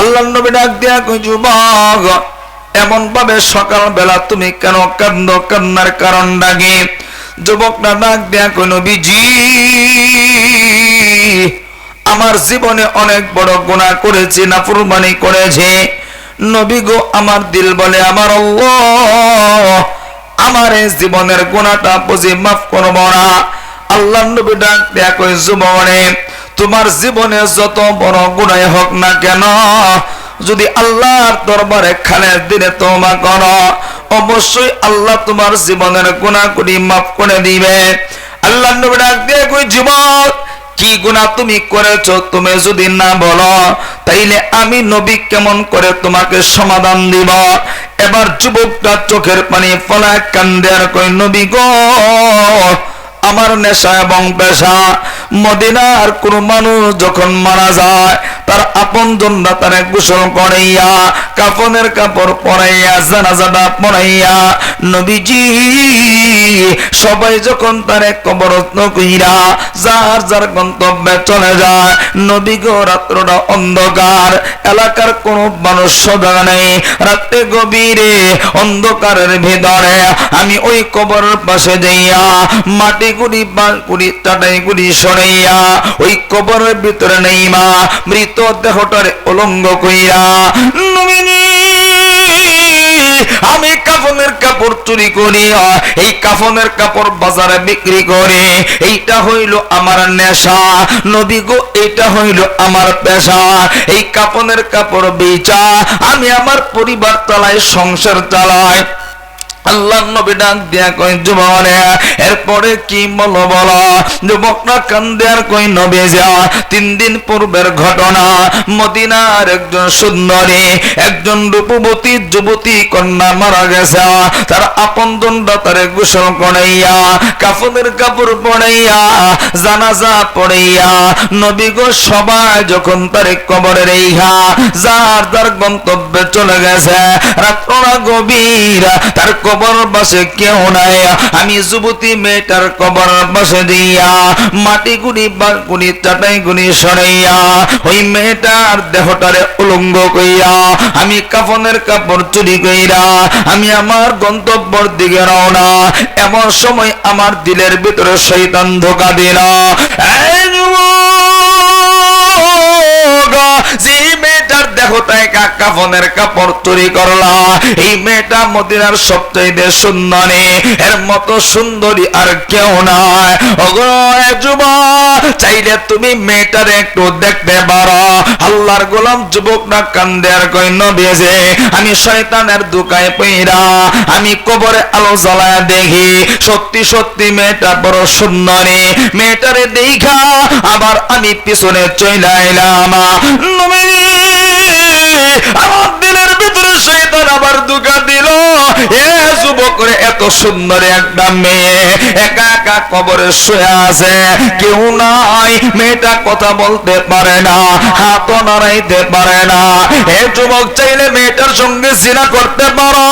আল্লাহ নবী ডাক দিয়া কই যুবক এমন ভাবে সকাল বেলা তুমি কেন কান্দ, কান্নার কারণ ডাকে? যুবকটা ডাক দিয়া কই নবীজি, আমার জীবনে অনেক বড় গুণা করেছি না ফুরবানি করেছে। নবী গো, আমার দিল বলে, আমার আমার জীবনের গুণাটা বুঝি মাফ করব না। আল্লাহ নবী ডাক দেয়া কই যুবনে তোমার জীবনে যত বড় গুণাই হোক না কেন, যদি আল্লাহর দরবারে খানের দিনে তোমা করো, অবশ্যই আল্লাহ তোমার জীবনের গুণাগুলি মাফ করে দিবে। আল্লাহ নবী ডাক দিয়ে কই, যুবক, কি গুণা তুমি করেছ তুমি যদি না বলো, তাইলে আমি নবী কেমন করে তোমাকে সমাধান দিব? এবার যুবকটা চোখের পানি ফলায় কান্দে আর কই নবী গো আমার নেশা এবং পেশা। মদিনার কোন মানুষ যখন মারা যায় তার আপন জনরা তারে গোসল করাইয়া, কাফনের কাপড় পরাইয়া, জানাজাটা পরাইয়া, নবীজি সবাই যখন তারে কবরত্ন কইরা যার যার গন্তব্যে চলে যায় নবী গো রাত্রটা অন্ধকার, এলাকার কোন মানুষ সদা নেই রাত্রে গভীরে অন্ধকারের ভিতরে আমি ওই কবরের পাশে যাইয়া মাটি গুড়ি গুড়ি টাটাই গুড়ি সরাইয়া ওই কবরের ভিতরে নেই মা মৃত দেহটারে অলঙ্গ কইরা, নমিনী, আমি কাফনের কাপড় চুরি করি, এই কাফনের কাপড় বাজারে বিক্রি করে, এইটা হইল আমার নেশা নদী গো, এইটা হইল আমার পেশা, এই কাফনের কাপড় বেচা, আমি আমার পরিবার চালাই সংসার চালাই আল্লাহ নবী ডাক দিয়া কই যুবনে এরপরে কি বলো বলো? যুবকরা কান্দে আর কই নবী যা, তিন দিন পূর্বের ঘটনা। মদিনার একজন সুন্দরী, একজন রূপবতী যুবতী কন্যা মারা গেছে। তার আপন তারে গোসল করাইয়া, কাফনের কাপড় পড়াইয়া জানাজা পড়াইয়া, নবী গো সবাই যখন তারে কবরের ইহা যার যার গন্তব্যে চলে গেছে। রাত্ররা গভীর, তার কবর বাসে কেউ নাই। আমি যুবতী মেয়েটার কবর বাসে দিয়া মাটি গুড়ি গুড়ি চাটাই গুড়ি সরাইয়া ওই মেয়েটার দেহটারে উলঙ্গ কইয়া আমি কাফনের কাপড় চুরি কইরা আমি আমার গন্তব্যর দিকে রওনা। এমন সময় আমার দিলের ভিতরে শৈতান ধোকা দিল। কাফনের কাপড় চুরি করলা। এই মেয়েটা মদিনার সবচেয়ে সুন্দরী। এর মতো সুন্দরী আর কেউ এ চাইলে তুমি মেয়েটার একটু দেখতে পারো। আল্লাহর গোলাম যুবক না কান্দে আর কই নবেজে আমি শয়তানের দুকায় পইরা, আমি কবরে আলো জ্বালায় দেখি। সত্যি সত্যি মেয়েটা বড় সুন্দরী। মেয়েটারে দেখা আবার আমি পিছনে চলে এলাম। নবী আমার দিলের ভিতরে শয়তান আবার দুকা দিল। এ যুবক এত সুন্দর একটা মেয়ে, একা একা কবরে শুয়ে আছে, কেউ নাই, মেয়েটা কথা বলতে পারে না হাত নাড়াইতে পারে না। এ যুবক চাইলে মেয়েটার সঙ্গে সিনা করতে পারো,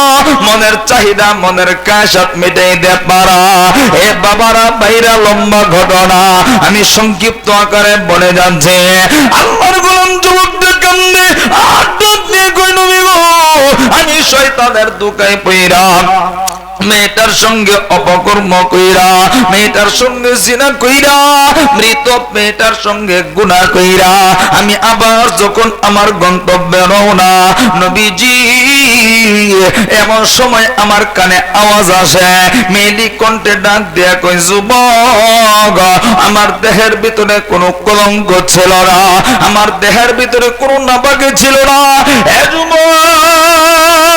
মনের চাহিদা, মনের কাশাত মিটাইতে পারো। এ বাবারা বাইরা লম্বা ঘটনা। আমি সংক্ষিপ্ত আকারে বলে যাচ্ছে। আল্লাহর গোলাম যুবকদের কান্দে, আর আমি শয়তানের দুকায় পইরা মেয়েটার সঙ্গে অপকর্ম কইরা, মেয়েটার সঙ্গে জিনা কইরা, মৃত মেয়েটার সঙ্গে গুনাহ কইরা, আমি আবার যখন আমার গন্তব্যে রওনা, নবীজি, এমন সময় আমার কানে আওয়াজ আসে মেলি কণ্ঠে ডাক দেয়া কই যুবক, আমার দেহের ভিতরে কোনো কলঙ্ক ছিল না, আমার দেহের ভিতরে কোনো নাপাকে ছিল না। এ যুবক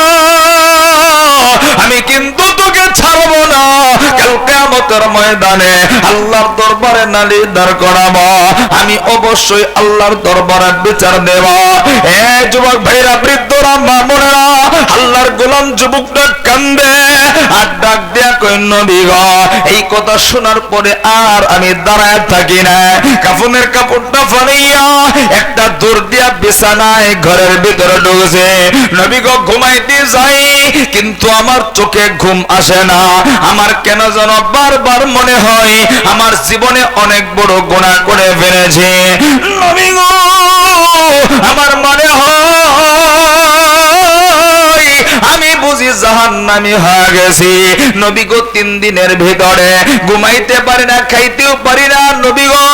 কেমতের ময়দানে আল্লাহর দরবারে নালি দাঁড় করাবো। আমি অবশ্যই আল্লাহর দরবারে বিচার দেব। এ যুবক ভাইরা, বৃদ্ধরা মামুরা আল্লাহর গোলাম যুবকটা কান্দে। আর ডাক দেয়া কই এই কথা শোনার পরে আর আমি দাঁড়ায় থাকি না। কাপড়টা একটা দূর দিয়া বিছানায় ঘরের ভিতরে ঢুকছে। নবী ঘুমাইতে যাই, কিন্তু আমার চোখে ঘুম আসে না। আমার কেন যেন বারবার মনে হয়, আমার জীবনে অনেক বড় গুণা করে ফেলেছে। নবী গো, আমার মনে হয় আমি বুঝি জাহান নামি হয়ে গেছি। নবী গো, তিন দিনের ভিতরে ঘুমাইতে পারি না, খাইতেও পারি না। নবী গো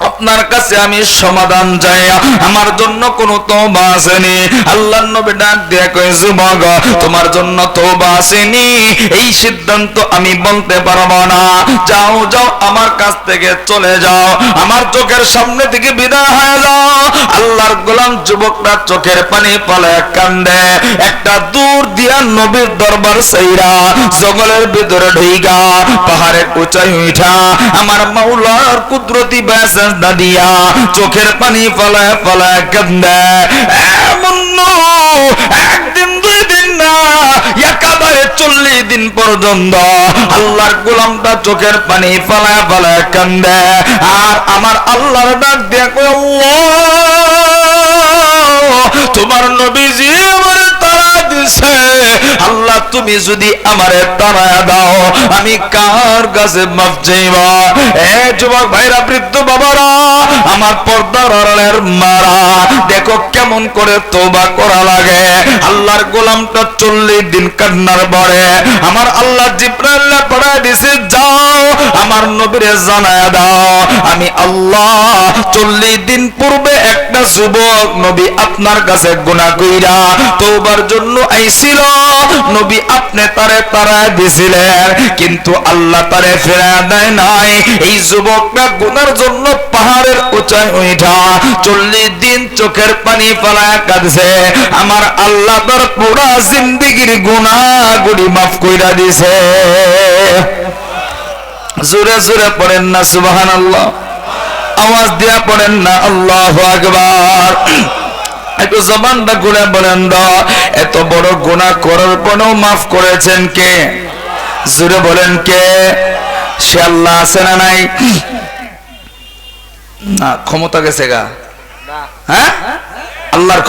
আপনার কাছে আমি সমাধান চাই। আমার জন্য কোন তওবা আসেনি। আল্লাহ নবী ডাক দিয়ে কই যুবক, তোমার জন্য তওবা আসেনি। এই সিদ্ধান্ত আমি বলতে পারব না। যাও যাও, আমার কাছ থেকে চলে যাও। আমার চোখের সামনে থেকে বিদায় হয়ে যাও। আল্লাহর গোলাম যুবকরা চোখের পানি পালায় কান্দে। একটা দূর দিয়া নবীর দরবার সাইরা জঙ্গলের ভিতরে ঢুইগা, পাহাড়ের উঁচাই উঠা। আমার মাওলার কুদরতি দিয়া চোখের পানি পালায় পালায় কান্দে। এমন একদিন, দুই দিন না, একেবারে চল্লিশ দিন পর্যন্ত আল্লাহর গোলামটা চোখের পানি পালায় ফলায় কান্দে। আর আমার আল্লাহর ডাক আল্লাহ, তোমার নবীজি আমার তারা দিছে। তুমি যদি আমারে তারা দাও, আমি কার কাছে মাফ চাইবা? এ যুবক ভাইরা, বৃদ্ধ বাবারা, আমার পর্দার আড়ালের মারা, দেখো কেমন করে তোবা করা লাগে। আল্লাহর গোলামটা চল্লিশ দিন কান্নার পরে, আমার আল্লাহ জিব্রাইল্লা পড়ায় দিছে, যাও, আমার নবীরে জানায় দাও। আমি আল্লাহ চল্লিশ দিন পূর্বে একটা যুবক নবী আপনার কাছে গুণা কইরা তোবার জন্য আইছিল। নবী আপনি তারে তারায় দিছিলেন, কিন্তু আল্লাহ তারে ফেরা দেয় নাই। এই যুবকটা গুনার জন্য পাহাড়ের উঁচায় উঠা, চল্লিশ দিন চোখের পানি পালায় কাঁদছে। আমার আল্লাহ তার পুরা জিন্দিগির গুণা গুড়ি মাফ কইরা দিছে। জোরে জোরে পড়েন না সুবাহান আল্লাহ আওয়াজ দিয়া পড়েন না, আল্লাহ আকবার। একটু জবানটা ঘুরে বলেন এত বড় গুনাহ করার পরেও মাফ করেছেন কে? জুড়ে বলেন কে? সে আল্লাহ আছে না নাই? না, ক্ষমতা গেছে গা। হ্যাঁ? আল্লাহর